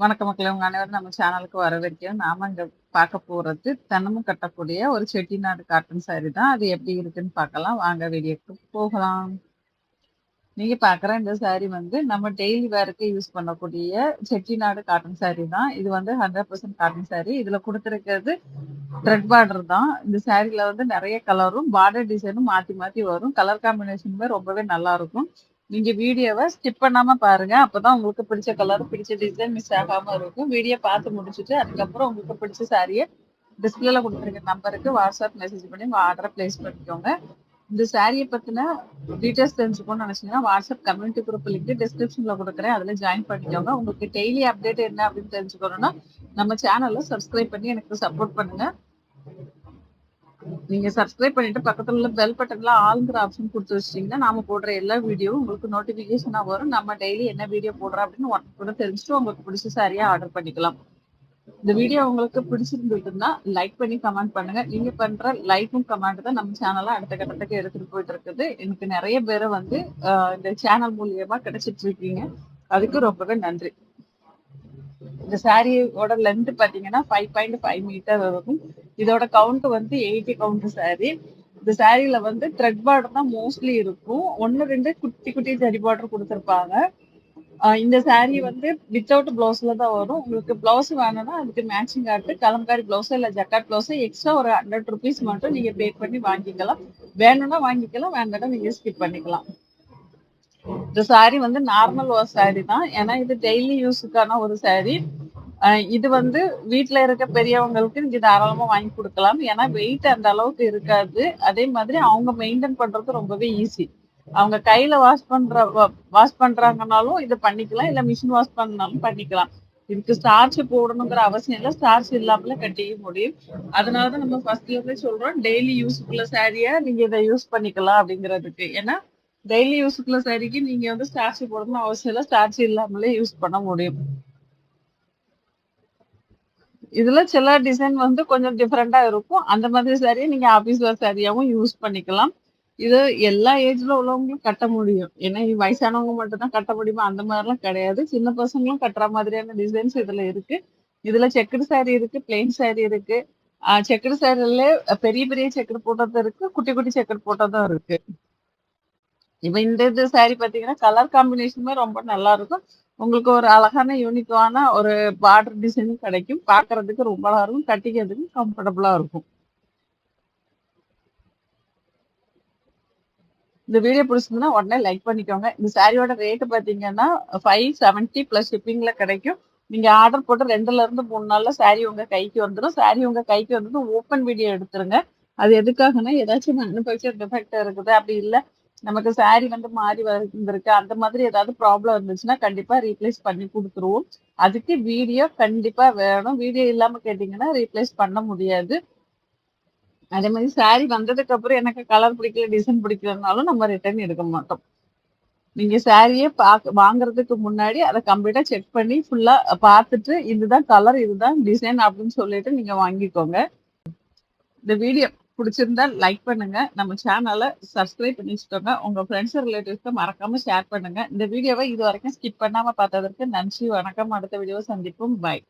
வணக்க மக்களே. உங்க அனைவரும் நம்ம சேனலுக்கு வரவேற்கிறோம். நாம இங்க பார்க்க போறது தினமும் கட்டக்கூடிய ஒரு செட்டிநாடு காட்டன் சாரி தான். அது எப்படி இருக்குன்னு பார்க்கலாம். வாங்க வீடியோக்கு போகலாம். நீங்க பாக்குற இந்த சாரி வந்து நம்ம டெய்லி வேருக்கு யூஸ் பண்ணக்கூடிய செட்டிநாடு காட்டன் சாரி தான். இது வந்து ஹண்ட்ரட் பர்சன்ட் காட்டன் சாரி இதுல கொடுத்துருக்கிறது த்ரெட் பார்டர் தான். இந்த சாரில வந்து நிறைய கலரும் பார்டர் டிசைனும் மாத்தி மாத்தி வரும். கலர் காம்பினேஷனுமே ரொம்பவே நல்லா இருக்கும். நீங்க வீடியோவை ஸ்டிப் பண்ணாம பாருங்க. அப்பதான் உங்களுக்கு பிடிச்ச கலர் பிடிச்ச டிசைன் மிஸ் ஆகாம இருக்கும். வீடியோ பார்த்து முடிச்சுட்டு அதுக்கப்புறம் உங்களுக்கு பிடிச்ச சாரியை டிஸ்பிளேல கொடுத்துருக்க நம்பருக்கு வாட்ஸ்அப் மெசேஜ் பண்ணி உங்க ஆர்டரை பிளேஸ் பண்ணிக்கோங்க. இந்த சாரியை பத்தின டீட்டெயில்ஸ் தெரிஞ்சுக்கணும்னு நினைச்சீங்கன்னா வாட்ஸ்அப் கம்யூனிட்டி குரூப் லிங்க் டிஸ்கிரிப்ஷன்ல கொடுக்குறேன். அதுல ஜாயின் பண்ணிக்கோங்க. உங்களுக்கு டெய்லி அப்டேட் என்ன அப்படின்னு தெரிஞ்சுக்கணும்னா நம்ம சேனல்ல சப்ஸ்கிரைப் பண்ணி எனக்கு சப்போர்ட் பண்ணுங்க. நீங்க சப்ஸ்கிரைப் பண்ணிட்டு பக்கத்துல உள்ள பெல் பட்டன்ல ஆளுங்கிற ஆப்ஷன் கொடுத்து வச்சிட்டீங்கன்னா நாம போடுற எல்லா வீடியோவும் உங்களுக்கு நோட்டிபிகேஷனா வரும். நம்ம டெய்லி என்ன வீடியோ போடுறோம் அப்படின்னு ஒன் கூட தெரிஞ்சுட்டு உங்களுக்கு பிடிச்ச சாரியா ஆர்டர் பண்ணிக்கலாம். இந்த வீடியோ உங்களுக்கு பிடிச்சிருந்ததுன்னா லைக் பண்ணி கமெண்ட் பண்ணுங்க. நீங்க பண்ற லைக்கும் கமெண்ட் தான் நம்ம சேனலை அடுத்த கட்டத்துக்கு எடுத்துட்டு போயிட்டு இருக்குது. எனக்கு நிறைய பேரை வந்து இந்த சேனல் மூலியமா கிடைச்சிட்டு இருக்கீங்க. அதுக்கு ரொம்பவே நன்றி. இந்த சாரியோட லென்த் பாத்தீங்கன்னா ஃபைவ் பாயிண்ட் ஃபைவ் மீட்டர் இருக்கும் இதோட கவுண்ட் வந்து எயிட்டி கவுண்ட் சாரி இந்த சாரியில வந்து த்ரெட் பார்டர் தான் மோஸ்ட்லி இருக்கும். ஒன்னு ரெண்டு குட்டி குட்டி ஜரி பார்டர் கொடுத்துருப்பாங்க. இந்த சாரி வந்து வித்தவுட் பிளவுஸ்ல தான் வரும். உங்களுக்கு பிளவுஸ் வேணும்னா அதுக்கு மேட்சிங் ஆட்டு கலம்காரி பிளவுஸ் இல்ல ஜக்காட் பிளவுஸ் எக்ஸ்ட்ரா ஒரு ஹண்ட்ரட் ருபீஸ் மட்டும் நீங்க பே பண்ணி வாங்கிக்கலாம். வேணும்னா வாங்கிக்கலாம் வேண்டாம்னா நீங்க ஸ்கிப் பண்ணிக்கலாம். இந்த சாரி வந்து நார்மல் ஒரு சாரி தான். ஏன்னா இது டெய்லி யூஸுக்கான ஒரு சாரி இது வந்து வீட்டுல இருக்க பெரியவங்களுக்கு நீங்க தாராளமா வாங்கி கொடுக்கலாம். ஏன்னா வெயிட் அந்த அளவுக்கு இருக்காது. அதே மாதிரி அவங்க மெயின்டைன் பண்றது ரொம்பவே ஈஸி அவங்க கையில வாஷ் பண்ற வாஷ் பண்றாங்கனாலும் இதை பண்ணிக்கலாம். இல்ல மிஷின் வாஷ் பண்ணாலும் பண்ணிக்கலாம். இதுக்கு ஸ்டார்ச் போடணுங்கிற அவசியம் இல்லை. ஸ்டார்ச் இல்லாமல கட்டிக்க முடியும். அதனாலதான் நம்ம ஃபர்ஸ்ட்ல இருந்தே சொல்றோம் டெய்லி யூஸ்ஃபுல்ல சாரியா நீங்க இதை யூஸ் பண்ணிக்கலாம் அப்படிங்கிறதுக்கு. ஏன்னா டெய்லி யூஸ்ஃபுல்ல சாரிக்கு நீங்க வந்து ஸ்டார்ச் போடணும்னு அவசியம் இல்லை. ஸ்டார்ச் இல்லாமலே யூஸ் பண்ண முடியும். இதுல சில டிசைன் வந்து கொஞ்சம் டிஃப்ரெண்டா இருக்கும். அந்த மாதிரி சாரியை நீங்க ஆபீஸ் வேர் சாரியாவும் யூஸ் பண்ணிக்கலாம். இது எல்லா ஏஜ்ல உள்ளவங்களும் கட்ட முடியும். ஏன்னா வயசானவங்க மட்டும் தான் கட்ட முடியுமா? அந்த மாதிரிலாம் கிடையாது. சின்ன பசங்களும் கட்டுற மாதிரியான டிசைன்ஸ் இதுல இருக்கு. இதுல செக்குடு சாரி இருக்கு பிளெயின் சாரி இருக்கு. செக்குடு சாரில பெரிய பெரிய செக்குடு போட்டதும் இருக்கு. குட்டி குட்டி செக்குடு போட்டதும் இருக்கு. இப்ப இந்த இது சாரி பாத்தீங்கன்னா கலர் காம்பினேஷனுமே ரொம்ப நல்லா இருக்கும். உங்களுக்கு ஒரு அழகான யூனிக்கான ஒரு பார்டர் டிசைனும் கிடைக்கும். பார்க்கறதுக்கு ரொம்ப நல்லா இருக்கும். கட்டிக்கிறதுக்கு கம்ஃபர்டபுளாக இருக்கும். இந்த வீடியோ பிடிச்சிருந்தா உடனே லைக் பண்ணிக்கோங்க. இந்த சாரியோட ரேட்டு பார்த்தீங்கன்னா ஃபைவ் செவன்ட்டி ப்ளஸ் ஷிப்பிங்கில் கிடைக்கும். நீங்கள் ஆர்டர் போட்டு ரெண்டுல இருந்து மூணு நாளில் சாரி உங்கள் கைக்கு வந்துடும் சாரி உங்கள் கைக்கு வந்து ஓப்பன் வீடியோ எடுத்துருங்க. அது எதுக்காகனா ஏதாச்சும் மேனுஃபேக்சர் டிஃபெக்ட் இருக்குது. அப்படி இல்லை. நமக்கு சாரி வந்து மாறி வந்திருக்கு. அந்த மாதிரி ஏதாவது ப்ராப்ளம் இருந்துச்சுன்னா கண்டிப்பா ரீப்ளேஸ் பண்ணி கொடுத்துருவோம். அதுக்கு வீடியோ கண்டிப்பா வேணும். வீடியோ இல்லாம கேட்டீங்கன்னா ரீப்ளேஸ் பண்ண முடியாது. அதே மாதிரி சாரி வந்ததுக்கு அப்புறம் எனக்கு கலர் பிடிக்கல டிசைன் பிடிக்கலனாலும் நம்ம ரிட்டர்ன் எடுக்க மாட்டோம். நீங்க சாரியே பாக்க வாங்குறதுக்கு முன்னாடி அதை கம்ப்ளீட்டா செக் பண்ணி ஃபுல்லா பார்த்துட்டு இதுதான் கலர் இதுதான் டிசைன் அப்படின்னு சொல்லிட்டு நீங்க வாங்கிக்கோங்க. இந்த வீடியோ பிடிச்சிருந்தா லைக் பண்ணுங்க. நம்ம சேனலை சப்ஸ்கிரைப் பண்ணி வச்சுக்கோங்க. உங்க ஃப்ரெண்ட்ஸ் ரிலேட்டிவ்ஸ்க்கு மறக்காம ஷேர் பண்ணுங்க. இந்த வீடியோவை இது வரைக்கும் ஸ்கிப் பண்ணாம பார்த்ததற்கு நன்றி வணக்கம். அடுத்த வீடியோ சந்திப்போம். பாய்